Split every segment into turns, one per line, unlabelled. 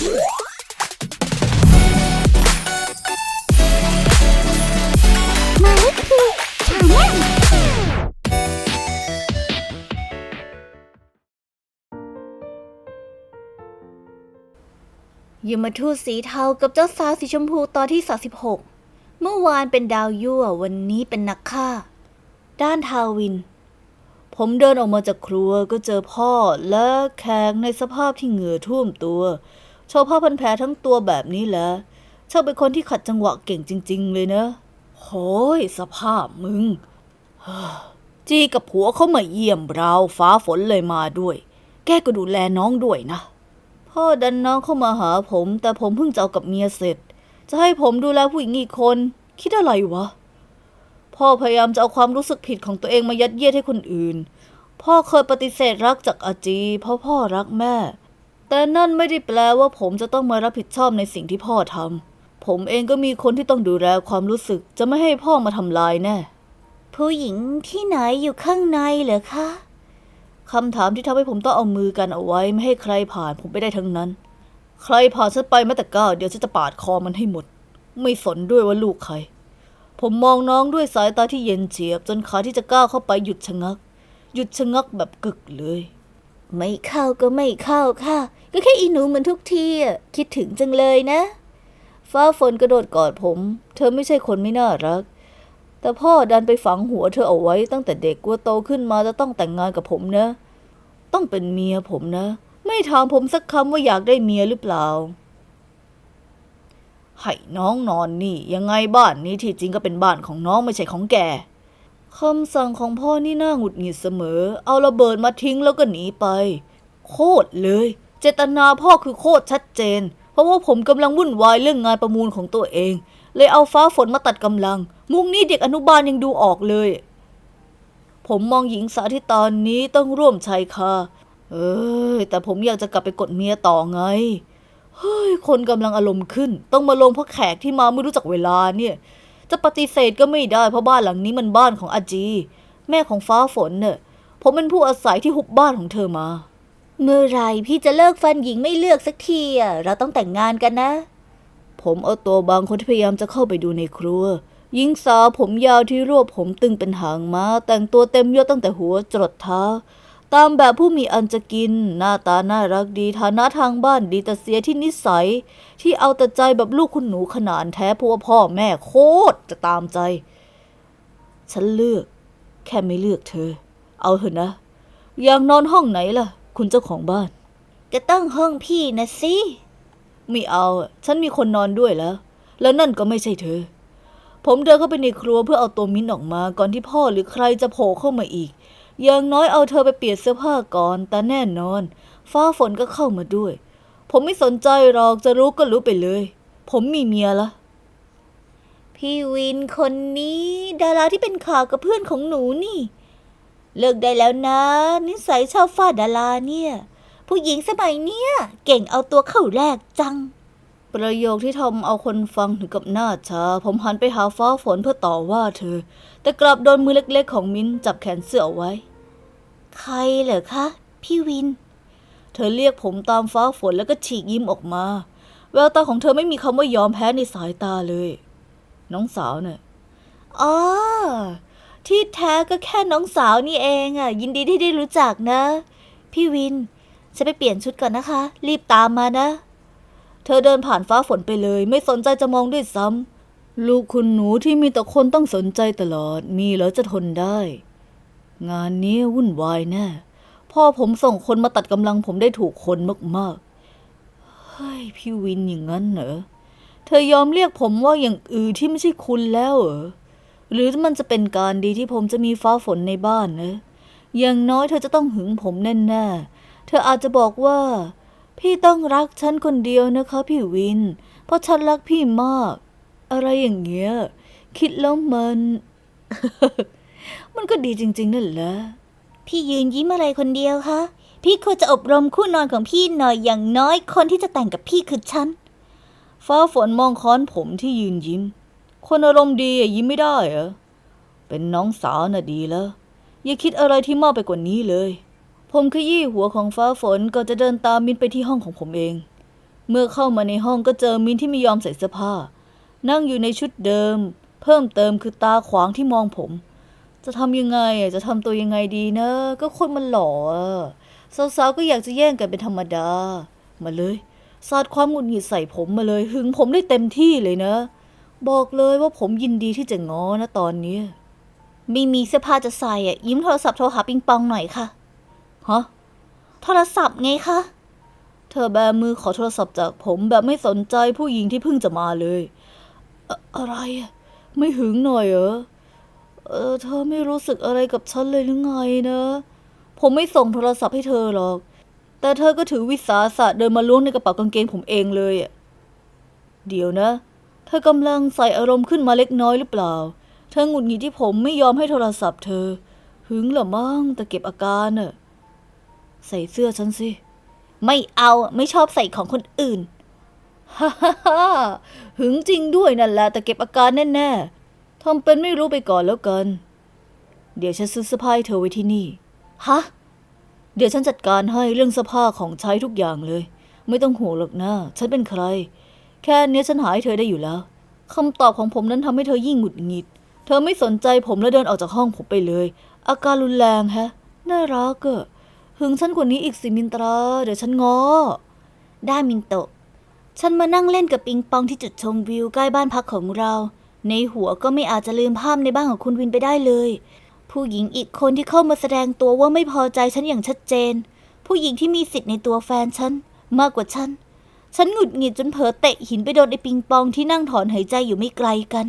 มาลิคีชาแนล
ยมทูตสีเทากับเจ้าสาวสีชมพูตอนที่ 36 เมื่อวานเป็นดาวยั่ววันนี้เป็นนักฆ่า ด้านทาวิน ผมเดินออกมาจากครัวก็เจอพ่อและแขกในสภาพที่เหงื่อท่วมตัว โชว์ผ้าพันแผลทั้งตัวแบบนี้แหละช่าเป็นคนที่ขัดจังหวะเก่งจริง ๆ เลยนะโหยสภาพมึง จีกับผัวเขามาเยี่ยมเราฟ้าฝนเลยมาด้วย แกก็ดูแลน้องด้วยนะ พ่อดันน้องเข้ามาหาผม แต่ผมเพิ่งจะเอากับเมียเสร็จ จะให้ผมดูแลผู้หญิงอีกคน คิดอะไรวะ พ่อพยายามจะเอาความรู้สึกผิดของตัวเองมายัดเยียดให้คนอื่น พ่อเคยปฏิเสธรักจากอาจี เพราะพ่อรักแม่ แต่นั่นไม่ได้แปลว่าผมจะต้องมารับผิดชอบในสิ่งที่พ่อทำผมเองก็มีคนที่ต้องดูแลความรู้สึกจะไม่ให้พ่อมาทำลายแน่ผู้หญิงที่ไหนอยู่ข้างในเหรอคะคำถามที่ทำให้ผมต้องเอามือกันเอาไว้ไม่ให้ใครผ่านผมไปได้ทั้งนั้น ใครผ่านฉันไปแม้แต่ก้าวเดี๋ยวฉันจะปาดคอมันให้หมด ไม่สนด้วยว่าลูกใคร ผมมองน้องด้วยสายตาที่เย็นเฉียบ จนขาที่จะก้าวเข้าไปหยุดชะงัก หยุดชะงักแบบกึกเลย ไม่เข้าก็ไม่เข้าค่ะ ก็แค่อีหนูเหมือนทุกทีอะคิดถึงจังเลยนะ ฟ้าฝนกระโดดกอดผม เธอไม่ใช่คนไม่น่ารัก แต่พ่อดันไปฝังหัวเธอเอาไว้ตั้งแต่เด็กว่าโตขึ้นมาจะต้องแต่งงานกับผมนะ ต้องเป็นเมียผมนะ ไม่ถามผมสักคำว่าอยากได้เมียหรือเปล่าให้น้องนอนนี่ ยังไงบ้านนี้ที่จริงก็เป็นบ้านของน้องไม่ใช่ของแก คำสั่งของพ่อนี่น่าหงุดหงิดเสมอ เอาระเบิดมาทิ้งแล้วก็หนีไป โคตรเลย เจตนาพ่อคือโคตรชัดเจน เพราะว่าผมกำลังวุ่นวายเรื่องงานประมูลของตัวเอง เลยเอาฟ้าฝนมาตัดกำลัง มุกนี้เด็กอนุบาลยังดูออกเลย ผมมองหญิงสาวที่ตอนนี้ต้องร่วมชายคาเอ้ยแต่ผมอยากจะกลับไปกดเมียต่อไง เฮ้ย คนกำลังอารมณ์ขึ้น ต้องมาลงเพราะแขกที่มาไม่รู้จักเวลาเนี่ย จะปฏิเสธก็ไม่ได้เพราะบ้านหลังนี้มันบ้านของอาจี แม่ของฟ้าฝนเนี่ยผมเป็นผู้อาศัยที่หุบบ้านของเธอมา เมื่อไหรพี่จะเลิกฟันหญิงไม่เลือกสักทีอะเราต้องแต่งงานกันนะ ผมเอาตัวบางคนที่พยายามจะเข้าไปดูในครัวหญิงสาวผมยาวที่รวบผมตึงเป็นหางม้าแต่งตัวเต็มยศตั้งแต่หัวจรดเท้า ตามแบบผู้มีอันจะกิน หน้าตาน่ารักดีฐานะทางบ้านดีแต่เสียที่นิสัย ที่เอาแต่ใจแบบลูกคุณหนูขนานแท้เพราะว่าพ่อแม่โคตรจะตามใจ ฉันเลือก แค่ไม่เลือกเธอ เอาเถอะนะ อยากนอนห้องไหนล่ะ คุณเจ้าของบ้านก็ต้องห้องพี่นะสิไม่เอาอะฉันมีคนนอนด้วยแล้ว แล้วนั่นก็ไม่ใช่เธอ ผมเดินเข้าไปในครัวเพื่อเอาตัวมิ้นออกมา ก่อนที่พ่อหรือใครจะโผล่เข้ามาอีก อย่างน้อยเอาเธอไปเปลี่ยนเสื้อผ้าก่อน แต่แน่นอน ฟ้าฝนก็เข้ามาด้วย ผมไม่สนใจหรอกจะรู้ก็รู้ไปเลย ผมมีเมียละ พี่วินคนนี้ ดาราที่เป็นข่าวกับเพื่อนของหนูนี่ เลิกได้แล้วนะ นิสัยชอบฟาดดาราเนี่ย ผู้หญิงสมัยเนี้ยเก่งเอาตัวเข้าแรกจัง ประโยคที่ทำเอาคนฟังถึงกับหน้าชา ผมหันไปหาฟ้าฝนเพื่อต่อว่าเธอ แต่กลับโดนมือเล็กๆของมิ้นจับแขนเสื้อเอาไว้ ใครเหรอคะ พี่วิน เธอเรียกผมตามฟ้าฝนแล้วก็ฉีกยิ้มออกมา แววตาของเธอไม่มีคำว่ายอมแพ้ในสายตาเลย น้องสาวเนี่ยอ๋อที่แท้ก็แค่น้องสาวนี่เองอะ ยินดีที่ได้รู้จักนะ พี่วินฉันไปเปลี่ยนชุดก่อนนะคะ รีบตามมานะ เธอเดินผ่านฟ้าฝนไปเลย ไม่สนใจจะมองด้วยซ้ำลูกคุณหนูที่มีแต่คนต้องสนใจตลอด มีแล้วจะทนได้ งานนี้วุ่นวายแน่ พ่อผมส่งคนมาตัดกำลังผมได้ถูกคนมากๆ เฮ้ย พี่วินอย่างนั้นเหรอ เธอยอมเรียกผมว่าอย่างอื่นที่ไม่ใช่คุณแล้วเหรอ หรือมันจะเป็นการดีที่ผมจะมีฟ้าฝนในบ้านนะ อย่างน้อยเธอจะต้องหึงผมแน่ๆ เธออาจจะบอกว่า พี่ต้องรักฉันคนเดียวนะคะ พี่วิน เพราะฉันรักพี่มาก อะไรอย่างเงี้ย คิดแล้วมัน มันก็ดีจริง ๆ นั่นแหละ พี่ยืนยิ้มอะไรคนเดียวคะ พี่ควรจะอบรมคู่นอนของพี่หน่อยอย่างน้อยคนที่จะแต่งกับพี่คือฉัน ฟ้าฝนมองค้อนผมที่ยืนยิ้ม คนอารมณ์ดีอะยิ้มไม่ได้เหรอ เป็นน้องสาวน่ะดีแล้ว อย่าคิดอะไรที่มากไปกว่านี้เลย ผมขยี้หัวของฟ้าฝนก่อนจะเดินตามมินไปที่ห้องของผมเอง เมื่อเข้ามาในห้องก็เจอมินที่ไม่ยอมใส่เสื้อผ้า นั่งอยู่ในชุดเดิม เพิ่มเติมคือตาขวางที่มองผม จะทำยังไงจะทำตัวยังไงดีนะ ก็คนมันหล่อสาวๆก็อยากจะแย่งกันเป็นธรรมดา มาเลยสาดความหงุดหงิดใส่ผมมาเลย หึงผมได้เต็มที่เลยนะ บอกเลยว่าผมยินดีที่จะง้อนะตอนนี้
ไม่มีเสื้อผ้าจะใส่อะยิ้มโทรศัพท์โทรหาปิงปองหน่อยค่ะ
ฮะ
โทรศัพท์ไงคะ
เธอแบมือขอโทรศัพท์จากผมแบบไม่สนใจผู้หญิงที่เพิ่งจะมาเลย อะอะไรอะไม่หึงหน่อยเหรอ เออเธอไม่รู้สึกอะไรกับฉันเลยหรือไงนะ ผมไม่ส่งโทรศัพท์ให้เธอหรอก แต่เธอก็ถือวิสาสะเดินมาล้วงในกระเป๋ากางเกงผมเองเลยอะเดี๋ยวนะ เธอกำลังใส่อารมณ์ขึ้นมาเล็กน้อยหรือเปล่า เธอหงุดหงิดที่ผมไม่ยอมให้โทรศัพท์เธอ หึงหรอมั่งแต่เก็บอาการน่ะ ใส่เสื้อฉันสิ
ไม่เอาไม่ชอบใส่ของคนอื่น
ฮ่าฮ่าฮ่าหึงจริงด้วยนั่นแหละแต่เก็บอาการแน่ๆ ทำเป็นไม่รู้ไปก่อนแล้วกัน เดี๋ยวฉันซื้อเสื้อผ้าให้เธอไว้ที่นี่
ฮะ
เดี๋ยวฉันจัดการให้เรื่องเสื้อผ้าของใช้ทุกอย่างเลย ไม่ต้องห่วงหรอกนะ ฉันเป็นใคร แค่เนี้ยฉันหาให้เธอได้อยู่แล้วคำตอบของผมนั้นทำให้เธอยิ่งหงุดหงิด เธอไม่สนใจผมและเดินออกจากห้องผมไปเลย อาการรุนแรงแฮะ น่ารักเอะหึงฉันกว่านี้อีกสิมินตรา เดี๋ยวฉันง้อ
ได้มินโตะ ฉันมานั่งเล่นกับปิงปองที่จุดชมวิวใกล้บ้านพักของเรา ในหัวก็ไม่อาจจะลืมภาพในบ้านของคุณวินไปได้เลย ผู้หญิงอีกคนที่เข้ามาแสดงตัวว่าไม่พอใจฉันอย่างชัดเจน ผู้หญิงที่มีสิทธิ์ในตัวแฟนฉันมากกว่าฉัน ฉันหงุดหงิดจนเผลอเตะหินไปโดนไอ้ปิงปองที่นั่งถอนหายใจอยู่ไม่ไกลกัน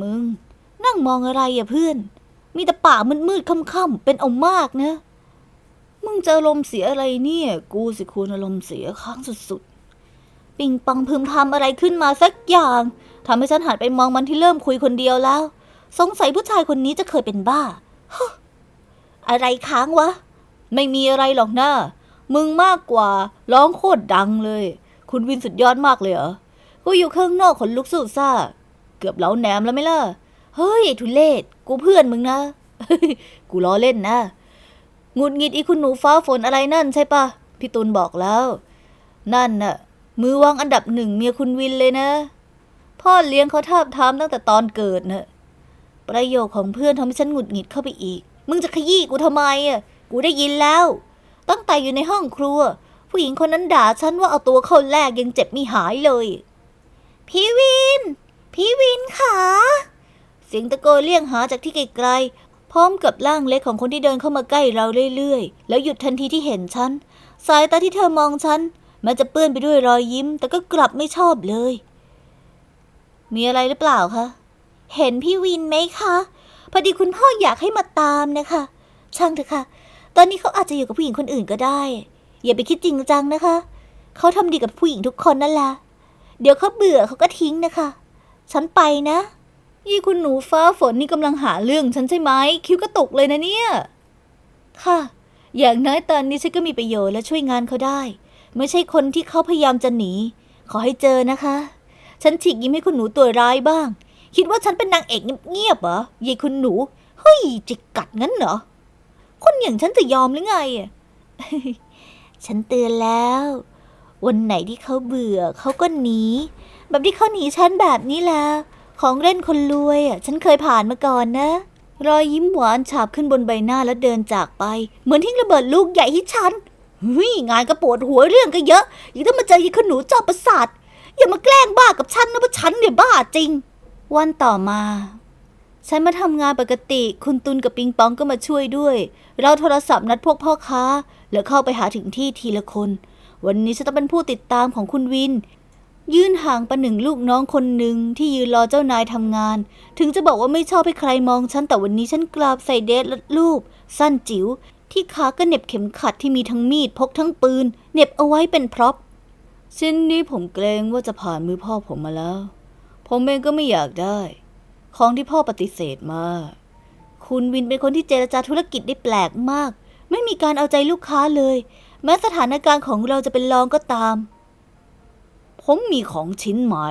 มึง นั่งมองอะไรอะเพื่อน มีแต่ป่ามืดๆค่ำๆเป็นเอามากเนะ
มึงจะอารมณ์เสียอะไรเนี่ย กูสิควรอารมณ์เสียค้างสุด
ปิงปองพึมพำอะไรขึ้นมาสักอย่างทำให้ฉันหันไปมองมันที่เริ่มคุยคนเดียวแล้ว สงสัยผู้ชายคนนี้จะเคยเป็นบ้า อะไรค้างวะ
ไม่มีอะไรหรอกนะมึงมากกว่าร้องโคตรดังเลย คุณวินสุดยอดมากเลยเหรอ กูอยู่ข้างนอกขนลุกสู้ซ่า เกือบเล้าแหนมแล้วไหมล่ะ
เฮ้ยไอ้ทุเลศ กูเพื่อนมึงนะ
กูล้อเล่นนะหงุดหงิดอีคุณหนูฟ้าฝนอะไรนั่นใช่ปะพี่ตุลบอกแล้ว นั่นน่ะ มือวางอันดับหนึ่งเมียคุณวินเลยนะ พ่อเลี้ยงเขาทาบทามตั้งแต่ตอนเกิดเน่ะประโยคของเพื่อนทำให้ฉันหงุดหงิดเข้าไปอีก
มึงจะขยี้กูทำไมอะ กูได้ยินแล้ว ตั้งแต่อยู่ในห้องครัว ผู้หญิงคนนั้นด่าฉันว่าเอาตัวเข้าแลกยังเจ็บไม่หายเลย พี่วิน พี่วินค่ะ
เสียงตะโกนเรียกหาจากที่ไกลๆ พร้อมกับร่างเล็กของคนที่เดินเข้ามาใกล้เราเรื่อยๆ แล้วหยุดทันทีที่เห็นฉัน สายตาที่เธอมองฉัน ม้จะเปื้อนไปด้วยรอยยิ้ม แต่ก็กลับไม่ชอบเลย มีอะไรหรือเปล่าคะ
เห็นพี่วินไหมคะ พอดีคุณพ่ออยากให้มาตามนะคะ ช่างเถอะค่ะ ตอนนี้เขาอาจจะอยู่กับผู้หญิงคนอื่นก็ได้ อย่าไปคิดจริงจังนะคะ เขาทำดีกับผู้หญิงทุกคนนั่นแหละ เดี๋ยวเขาเบื่อเขาก็ทิ้งนะคะ ฉันไปนะ
ยี่คุณหนูฟ้าฝนนี่กำลังหาเรื่องฉันใช่ไหม คิ้วกระตุกเลยนะเนี่ย ค่ะ อย่างน้อยตอนนี้ฉันก็มีประโยชน์และช่วยงานเขาได้ ไม่ใช่คนที่เขาพยายามจะหนี ขอให้เจอนะคะ ฉันฉีกยิ้มให้คุณหนูตัวร้ายบ้าง คิดว่าฉันเป็นนางเอกเงียบๆเหรอยายคุณหนู เฮ้ยจิกกัดงั้นเหรอ คนอย่างฉันจะยอมหรือไงอะ
ฉันเตือนแล้ว วันไหนที่เขาเบื่อเขาก็หนี แบบที่เขาหนีฉันแบบนี้แหละของเล่นคนรวยอะฉันเคยผ่านมาก่อนนะ
รอยยิ้มหวานฉาบขึ้นบนใบหน้าแล้วเดินจากไป
เหมือนทิ้งระเบิดลูกใหญ่ให้ฉัน ฮ้ยงานก็ปวดหัวเรื่องก็เยอะยังต้องมาเจอยีขนหนูจอบประสาทอย่ามาแกล้งบ้ากับฉันนะเพราะฉันเนี่ยบ้าจริง
วันต่อมา ฉันมาทำงานปกติ คุณตุลกับปิงปองก็มาช่วยด้วย เราโทรศัพท์นัดพวกพ่อค้า แล้วเข้าไปหาถึงที่ทีละคน วันนี้ฉันต้องเป็นผู้ติดตามของคุณวิน ยื่นห่างประหนึ่งลูกน้องคนหนึ่งที่ยืนรอเจ้านายทำงาน ถึงจะบอกว่าไม่ชอบให้ใครมองฉันแต่วันนี้ฉันกราบใส่เดทและรูป สั้นจิ๋ว ที่ขาก็เหน็บเข็มขัดที่มีทั้งมีดพกทั้งปืนเหน็บเอาไว้เป็นพร็อพชิ้นนี้ผมเกรงว่าจะผ่านมือพ่อผมมาแล้ว ผมเองก็ไม่อยากได้ ของที่พ่อปฏิเสธมา คุณวินเป็นคนที่เจรจาธุรกิจได้แปลกมาก ไม่มีการเอาใจลูกค้าเลย แม้สถานการณ์ของเราจะเป็นรองก็ตาม ผมมีของชิ้นใหม่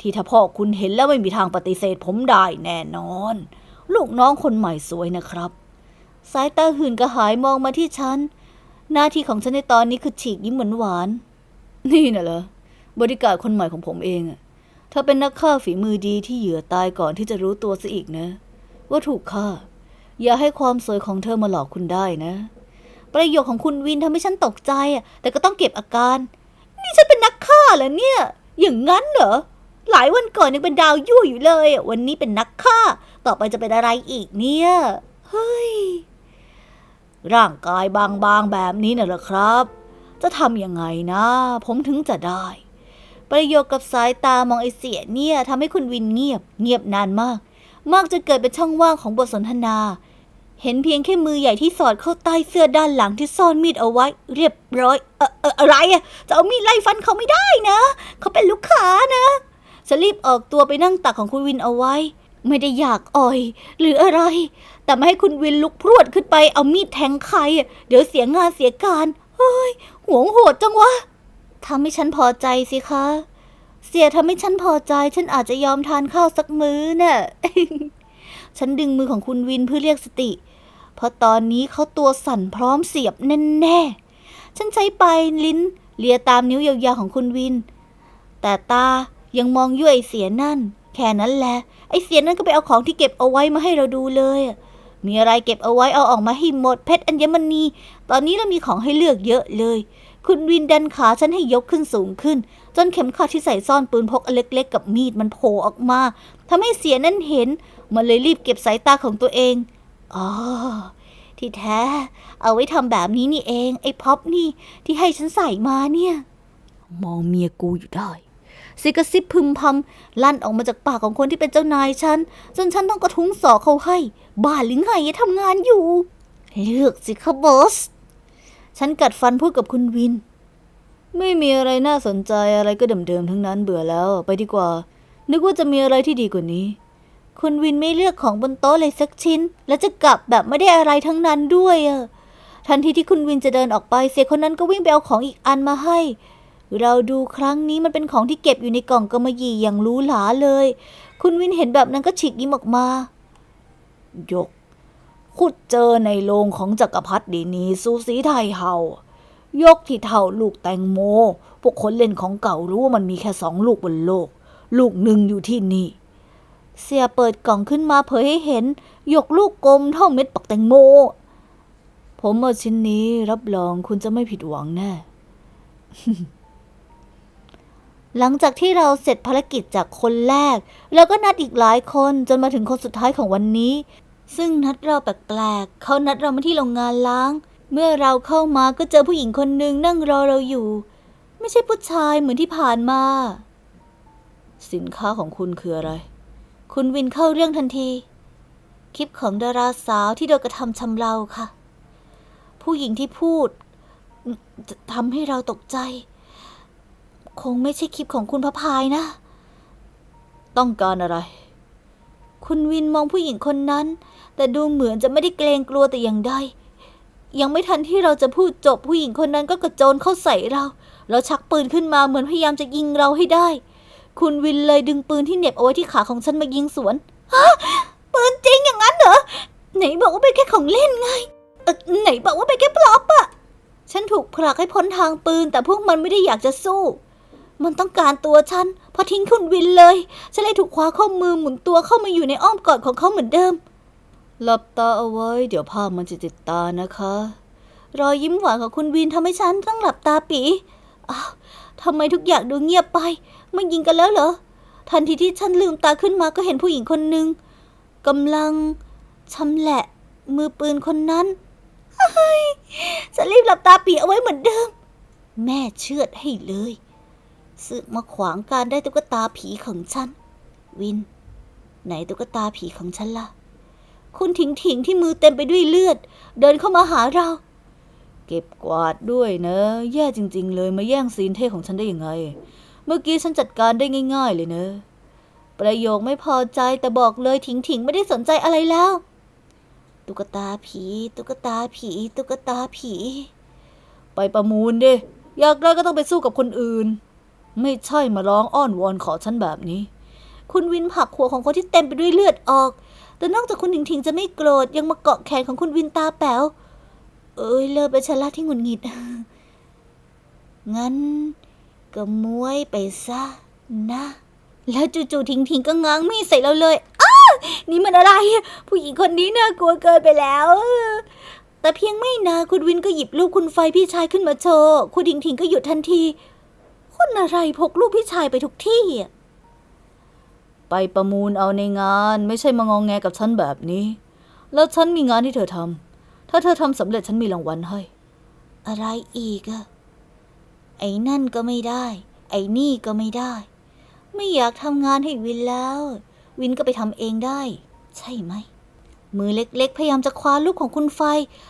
ที่ถ้าพ่อคุณเห็นแล้วไม่มีทางปฏิเสธ ผมได้แน่นอน ลูกน้องคนใหม่สวยนะครับ สายตาหื่นกระหายมองมาที่ฉัน
หน้าที่ของฉันในตอนนี้คือฉีกยิ้มหวานหวาน
นี่น่ะเหรอบริการคนใหม่ของผมเองอะเธอเป็นนักฆ่าฝีมือดีที่เหยื่อตายก่อนที่จะรู้ตัวซะอีกนะ ว่าถูกฆ่า อย่าให้ความสวยของเธอมาหลอกคุณได้นะ
ประโยคของคุณวินทำให้ฉันตกใจอะแต่ก็ต้องเก็บอาการ นี่ฉันเป็นนักฆ่าเหรอเนี่ย อย่างนั้นเหรอหลายวันก่อนยังเป็นดาวยั่วอยู่เลย วันนี้เป็นนักฆ่า ต่อไปจะเป็นอะไรอีกเนี่ย เฮ้ย
ร่างกายบางๆแบบนี้น่ะเหรอครับ จะทำยังไงนะ ผมถึงจะได้
ประโยคกับสายตามองไอเสียเนี่ยทำให้คุณวินเงียบ เงียบนานมาก มากจนเกิดเป็นช่องว่างของบทสนทนา เห็นเพียงแค่มือใหญ่ที่สอดเข้าใต้เสื้อด้านหลังที่ซ่อนมีดเอาไว้ เรียบร้อยเออเอออะไรอะจะเอามีดไล่ฟันเขาไม่ได้นะ เขาเป็นลูกค้านะฉันรีบออกตัวไปนั่งตักของคุณวินเอาไว้ ไม่ได้อยากอ่อย หรืออะไร แต่ไม่ให้คุณวินลุกพรวดขึ้นไปเอามีดแทงใคร เดี๋ยวเสียงานเสียการ เฮ้ยหวงโหดจังวะทำให้ฉันพอใจสิคะ เสียทำให้ฉันพอใจ ฉันอาจจะยอมทานข้าวสักมื้อน่ะ ฉันดึงมือของคุณวินเพื่อเรียกสติ เพราะตอนนี้เขาตัวสั่นพร้อมเสียบแน่ๆ ฉันใช้ปลายลิ้นเลียตามนิ้วยาวๆของคุณวิน แต่ตายังมองยั่วไอเสียนั่น แค่นั้นแหละ ไอ้เสียนั่นก็ไปเอาของที่เก็บเอาไว้มาให้เราดูเลย มีอะไรเก็บเอาไว้เอาออกมาให้หมดเพชรอัญมณี ตอนนี้เรามีของให้เลือกเยอะเลย คุณวินดันขาฉันให้ยกขึ้นสูงขึ้น จนเข็มขัดที่ใส่ซ่อนปืนพกเล็กๆ กับมีดมันโผล่ออกมาทำให้เสียนั่นเห็น มันเลยรีบเก็บสายตาของตัวเอง อ๋อ ที่แท้ เอาไว้ทำแบบนี้นี่เอง ไอ้พ็อปนี่ที่ให้ฉันใส่มาเนี่ย
มองเมียกูอยู่ได้
สิกระซิบพึมพำลั่นออกมาจากปากของคนที่เป็นเจ้านายฉัน จนฉันต้องกระทุ้งสอกเขาให้ บ้าหรือไงทำงานอยู่ เลือกสิคะบอส ฉันกัดฟันพูดกับคุณวิน
ไม่มีอะไรน่าสนใจอะไรก็เดิมๆทั้งนั้นเบื่อแล้วไปดีกว่า นึกว่าจะมีอะไรที่ดีกว่านี้
คุณวินไม่เลือกของบนโต๊ะเลยสักชิ้น แล้วจะกลับแบบไม่ได้อะไรทั้งนั้นด้วยอะทันทีที่คุณวินจะเดินออกไปเสียคนนั้นก็วิ่งไปเอาของอีกอันมาให้ เราดูครั้งนี้มันเป็นของที่เก็บอยู่ในกล่องกำมะหยี่อย่างรู้หลาเลย คุณวินเห็นแบบนั้นก็ฉีกยิ้มออกมา
ยกขุดเจอในโรงของจักรพรรดินีสูสีไทยเฮายกที่เท่าลูกแตงโม พวกคนเล่นของเก่ารู้ว่ามันมีแค่สองลูกบนโลก ลูกหนึ่งอยู่ที่นี่
เสียเปิดกล่องขึ้นมาเผยให้เห็น ยกลูกกลมเท่าเม็ดปักแตงโม
ผมเอาชิ้นนี้รับรองคุณจะไม่ผิดหวังแน่
หลังจากที่เราเสร็จภารกิจจากคนแรกแล้วก็นัดอีกหลายคนจนมาถึงคนสุดท้ายของวันนี้ ซึ่งนัดเราแปลกๆเขานัดเรามาที่โรงงานล้าง เมื่อเราเข้ามาก็เจอผู้หญิงคนหนึ่งนั่งรอเราอยู่ ไม่ใช่ผู้ชายเหมือนที่ผ่านมา
สินค้าของคุณคืออะไร
คุณวินเข้าเรื่องทันที คลิปของดาราสาวที่โดนกระทำชำเราค่ะ ผู้หญิงที่พูดทำให้เราตกใจ คงไม่ใช่คลิปของคุณพระพายนะ
ต้องการอะไร
คุณวินมองผู้หญิงคนนั้น แต่ดูเหมือนจะไม่ได้เกรงกลัวแต่อย่างใด ยังไม่ทันที่เราจะพูดจบผู้หญิงคนนั้นก็กระโจนเข้าใส่เราแล้วชักปืนขึ้นมาเหมือนพยายามจะยิงเราให้ได้ คุณวินเลยดึงปืนที่เหน็บเอาไว้ที่ขาของฉันมายิงสวน ฮะ ปืนจริงอย่างนั้นเหรอ ไหนบอกว่าเป็นแค่ของเล่นไงเออไหนบอกว่าเป็นแค่พล็อปอะฉันถูกผลักให้พ้นทางปืนแต่พวกมันไม่ได้อยากจะสู้ มันต้องการตัวฉันพอทิ้งคุณวินเลย ฉันเลยถูกคว้าข้อมือหมุนตัวเข้ามาอยู่ในอ้อมกอดของเขาเหมือนเดิม
หลับตาเอาไว้ เดี๋ยวภาพมันจะติดตานะคะ
รอยยิ้มหวานของคุณวินทำให้ฉันต้องหลับตาปีอ้าวทำไมทุกอย่างดูเงียบไปไม่ยิงกันแล้วเหรอ ทันทีที่ฉันลืมตาขึ้นมาก็เห็นผู้หญิงคนหนึ่งกำลังชำแหละ มือปืนคนนั้นเฮ้ฉันรีบหลับตาปีเอาไว้เหมือนเดิม แม่เชือดให้เลย สึกมาขวางการได้ตุ๊กตาผีของฉัน วิน ไหนตุ๊กตาผีของฉันล่ะ คุณถิงถิงที่มือเต็มไปด้วยเลือด เดินเข้ามาหาเรา
เก็บกวาดด้วยนะ แย่จริง ๆ เลยมาแย่งซีนเท่ของฉันได้ยังไง เมื่อกี้ฉันจัดการได้ง่าย ๆ เลยเนะ
ประโยคไม่พอใจแต่บอกเลยถิงถิงไม่ได้สนใจอะไรแล้ว ตุ๊กตาผีตุ๊กตาผีตุ๊กตาผี
ไปประมูลดิอยากได้ก็ต้องไปสู้กับคนอื่น ไม่ใช่มาร้องอ้อนวอนขอฉันแบบนี้
คุณวินผักหัวของคนที่เต็มไปด้วยเลือดออกแต่นอกจากคุณถิงถิงจะไม่โกรธยังมาเกาะแขนของคุณวินตาแป๋ว เอ้ยเลิกไปชะละที่หงุดหงิด งั้นก็มวยไปซะนะ แล้วจู่ๆทิงทิงก็ง้างมีดใส่เราเลยอ้านี่มันอะไร ผู้หญิงคนนี้น่ากลัวเกินไปแล้ว แต่เพียงไม่นานคุณวินก็หยิบลูกคุณไฟพี่ชายขึ้นมาโชว์ คุณทิงทิงก็หยุดทันที คนอะไรพกลูกพี่ชายไปทุกที่
ไปประมูลเอาในงานไม่ใช่มางองแงกับฉันแบบนี้ แล้วฉันมีงานที่เธอทำถ้าเธอทำสำเร็จฉันมีรางวัลให้
อะไรอีกอะไอ้นั่นก็ไม่ได้ ไอ้นี่ก็ไม่ได้ ไม่อยากทำงานให้วินแล้ว วินก็ไปทำเองได้ ใช่ไหม มือเล็กๆ พยายามจะคว้าลูกของคุณไฟ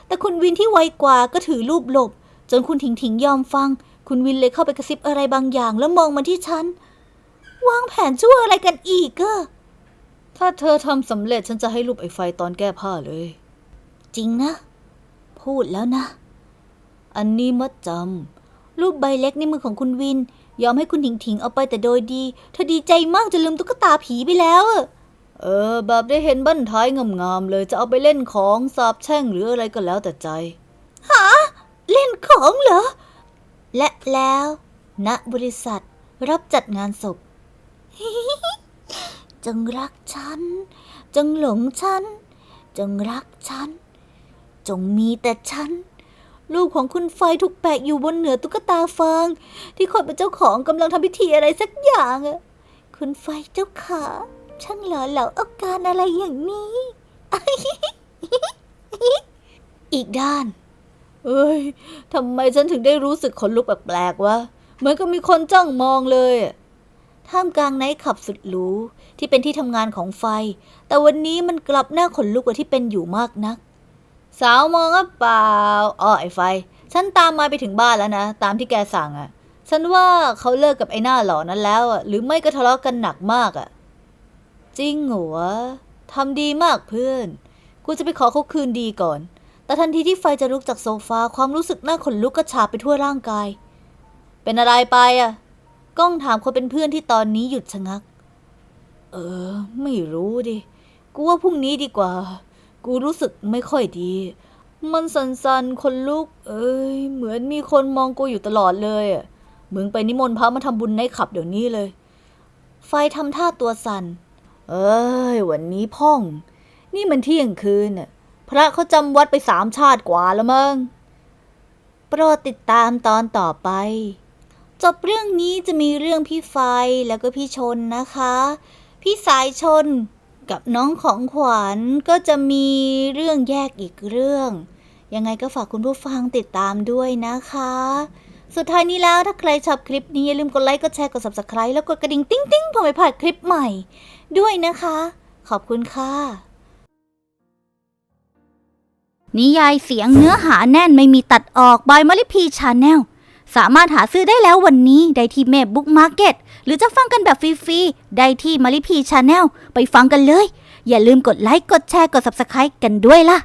แต่คุณวินที่ไวกว่าก็ถือรูปหลบ จนคุณถิงถิงยอมฟัง คุณวินเลยเข้าไปกระซิบอะไรบางอย่างแล้วมองมาที่ฉัน วางแผนชั่วอะไรกันอีกอะ
ถ้าเธอทำสำเร็จฉันจะให้รูปไอ้ไฟตอนแก้ผ้าเลย
จริงนะ พูดแล้วนะ
อันนี้มัดจ
รูปใบเล็กในมือของคุณวิน ยอมให้คุณถิงถิงเอาไปแต่โดยดี เธอดีใจมากจนลืมตุ๊กตาผีไปแล้วอะำ
เออ แบบได้เห็นบั้นท้ายงามๆเลยจะเอาไปเล่นของสาบแช่งหรืออะไรก็แล้วแต่ใจ
เล่นของเหรอ และแล้วณบริษัทรับจัดงานศพ จงรักฉัน จงหลงฉัน จงรักฉัน จงมีแต่ฉันลูกของคุณไฟถูกแปะอยู่บนเหนือตุ๊กตาฟางที่คนเป็นเจ้าของกำลังทำพิธีอะไรสักอย่างอะคุณไฟเจ้าขาช่างหล่อเหลาอาการอะไรอย่างนี้ อีกด้าน
เอ้ยทำไมฉันถึงได้รู้สึกขนลุกแปลกๆวะ เหมือนกับมีคนจ้องมองเลย
ท่ามกลางไนท์ขับสุดหรูที่เป็นที่ทำงานของไฟ แต่วันนี้มันกลับหน้าขนลุกกว่าที่เป็นอยู่มากนัก
สาวมองหรือเปล่าอ๋อไอ้ไฟ ฉันตามมาไปถึงบ้านแล้วนะ ตามที่แกสั่งอะ่ะ ฉันว่าเขาเลิกกับไอ้หน้าหล่อนั้นแล้วอะ่ะ หรือไม่ก็ทะเลาะกันหนักมากอะ่ะ จริงเหรอวทำดีมากเพื่อน กูจะไปขอเขาคืนดีก่อน
แต่ทันทีที่ไฟจะลุกจากโซฟาความรู้สึกหน้าขนลุกกระชากไปทั่วร่างกาย
เป็นอะไรไปอะ
ก้องถามคนเป็นเพื่อนที่ตอนนี้หยุดชะงัก
เออ ไม่รู้ดิ กูว่าพรุ่งนี้ดีกว่า กูรู้สึกไม่ค่อยดี มันสันๆคนลุก เอ้ย เหมือนมีคนมองกูอยู่ตลอดเลยอะ มึงไปนิมนต์พระมาทำบุญในขับเดี๋ยวนี้เลย
ไฟทำท่าตัวสั่น
เอ้ย วันนี้พ่อง นี่มันเที่ยงคืนน่ะ พระเขาจำวัดไปสามชาติกว่าแล้วมั้ง
โปรดติดตามตอนต่อไป จบเรื่องนี้จะมีเรื่องพี่ไฟแล้วก็พี่ชนนะคะ พี่สายชนกับน้องของขวัญก็จะมีเรื่องแยกอีกเรื่อง ยังไงก็ฝากคุณผู้ฟังติดตามด้วยนะคะ สุดท้ายนี้แล้วถ้าใครชอบคลิปนี้ อย่าลืมกดไลค์ กดแชร์ กด subscribe แล้วกดกระดิ่ง ติ้งติ้งๆเพื่อไม่พลาดคลิปใหม่ ด้วยนะคะ ขอบคุณค่ะ นิยายเสียงเนื้อหาแน่นไม่มีตัดออกบายมลิพีชาแนลสามารถหาซื้อได้แล้ววันนี้ ได้ที่เมบุ๊กมาร์เก็ตหรือจะฟังกันแบบฟรีๆ ได้ที่มลิพีชาแนลไปฟังกันเลย อย่าลืมกดไลค์ กดแชร์ กด subscribe กันด้วยล่ะ